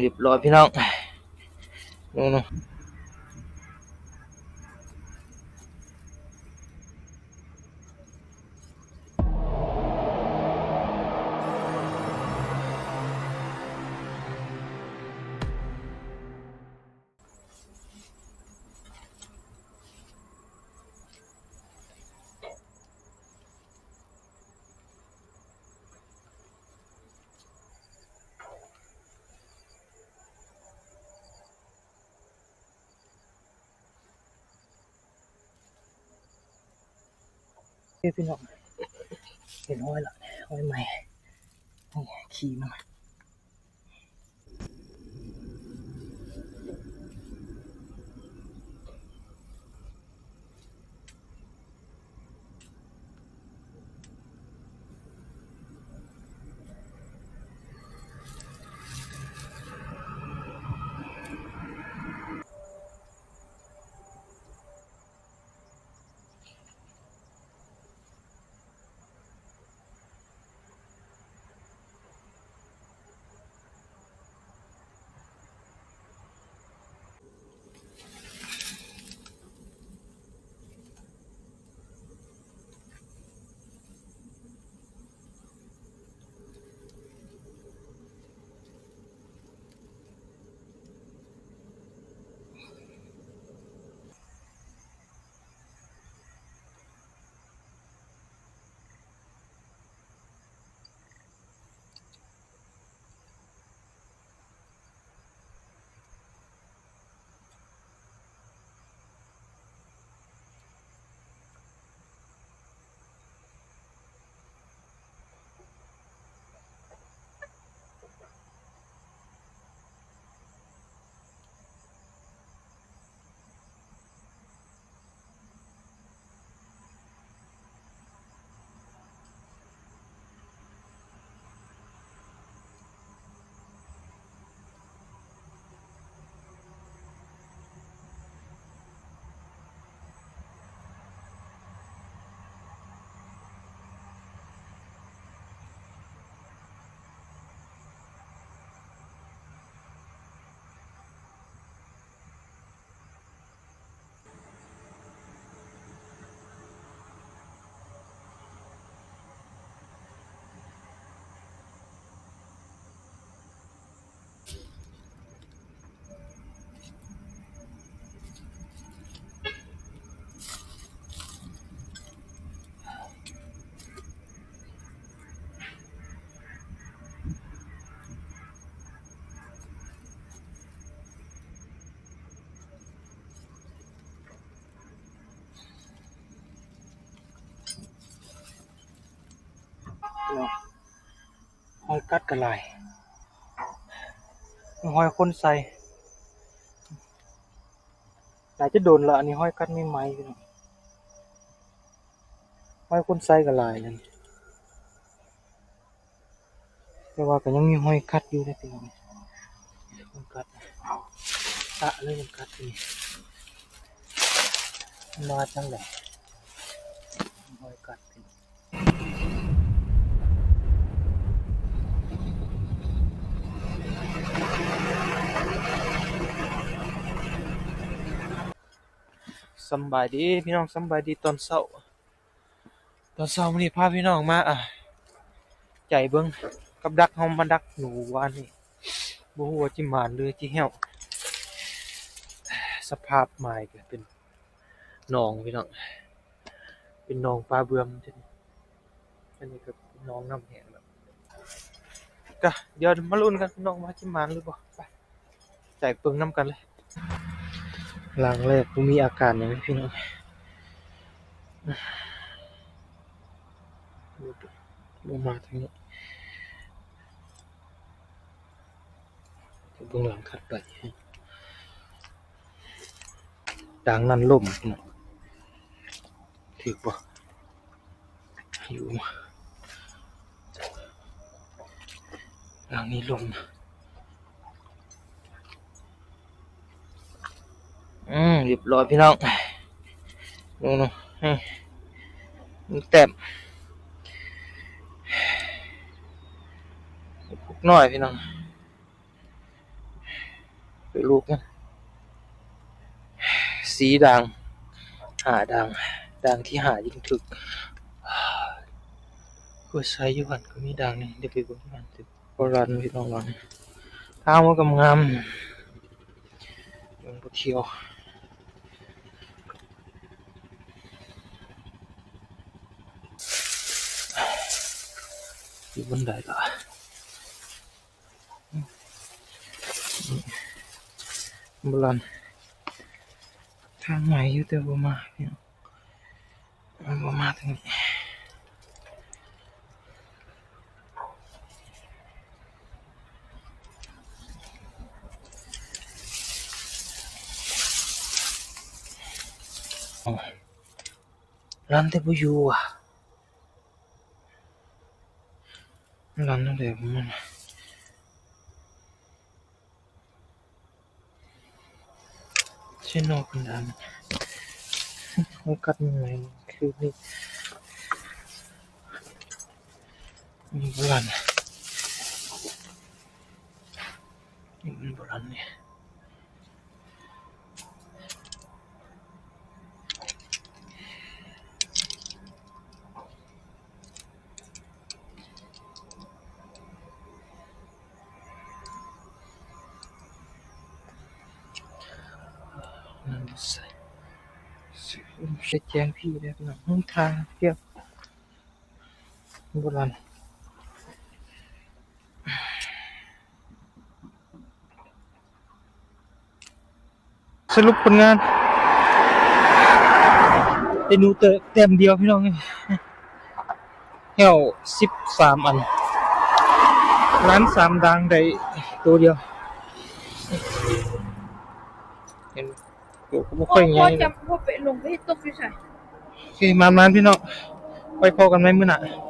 เรียบร้อยพี่น้องนู่น พี่น้องเห็นห้อยละห้อยใหม่นี่ขี่มา พี่น้องห้อยกัดกระไหลห้อยคนใส่หลายจะโดนละอันนี้ห้อยกัดไม่ไหมพี่น้องห้อยคนใส่กระไหลนั่นแต่ว่าก็ยังมีห้อยกัดอยู่นะพี่น้องห้อยกัดตะเลยมันกัดนี่มาจังเลยห้อยกัดพี่น้อง สำบายดีพี่น้องสำบายดีตอนเช้าตอนเช้านนี้พาพี่น้องมาอะใจเบิ้งกับดักเฮามาดักหนูวานนี่บ่ฮู้ว่าจิหมานหรือจิแห้วสภาพไม้ก็เป็นหนองพี่น้องเป็นหนองปลาเบื่อมจังอันนี้ก็นหนองน้ำแห้งแบบก็เดี๋ยวมาลุ้นกันพี่น้องว่าจิหมานหรือบ่ไปแจกเบิ่งน้ำกันเลย หลังแรกกูมีอาการอย่างนี้พี่น้องลงมาทางนี้เบื้องหลังขัดไปดังนั้นล่มพี่น้องถือปะอยู่มาหลังนี้ลมอืม เรียบร้อยพี่น้องนู่นๆให้มันแต้มพวกน้อยพี่น้องไปลูกมันสีด่างหาด่างด่างที่หายิ่งถึกก็ใช้ยู่หันก็มีด่างนี่เดี๋ยวไปบิ่มันติโบราณพี่น้องเรานี่ทางมันกำงามยังบ่เที่ยว อยู่บนไดล่ะบราณทางใหม่อยู่แต่บ่มาพี่น้องมันบ่มาทางนี้ร้านแต่บ่อยู่อะ ร้านนั่นแหละมันเชนนอกกันดันเขากัดยังไงคือนี่มีโบราณนี่มันโบราณเนี่ย ใส่ใส่แจงพี่ได้พี่น้องทางเที่ยวโบราณสรุปผลงานเป็นหนูเตอเต็มเดียวพี่น้องเอ้ยเหี่ยวสิบสามอัน ร้านสามดังได้ตัวเดียวเห็นตัวก็ ไม่ค่อยพ่ง่าอยจะพ่อไปลงไปตกอยู่ใช่โอเคมามานพี่น้องไปพอกันไหมมื้อหน่ะโ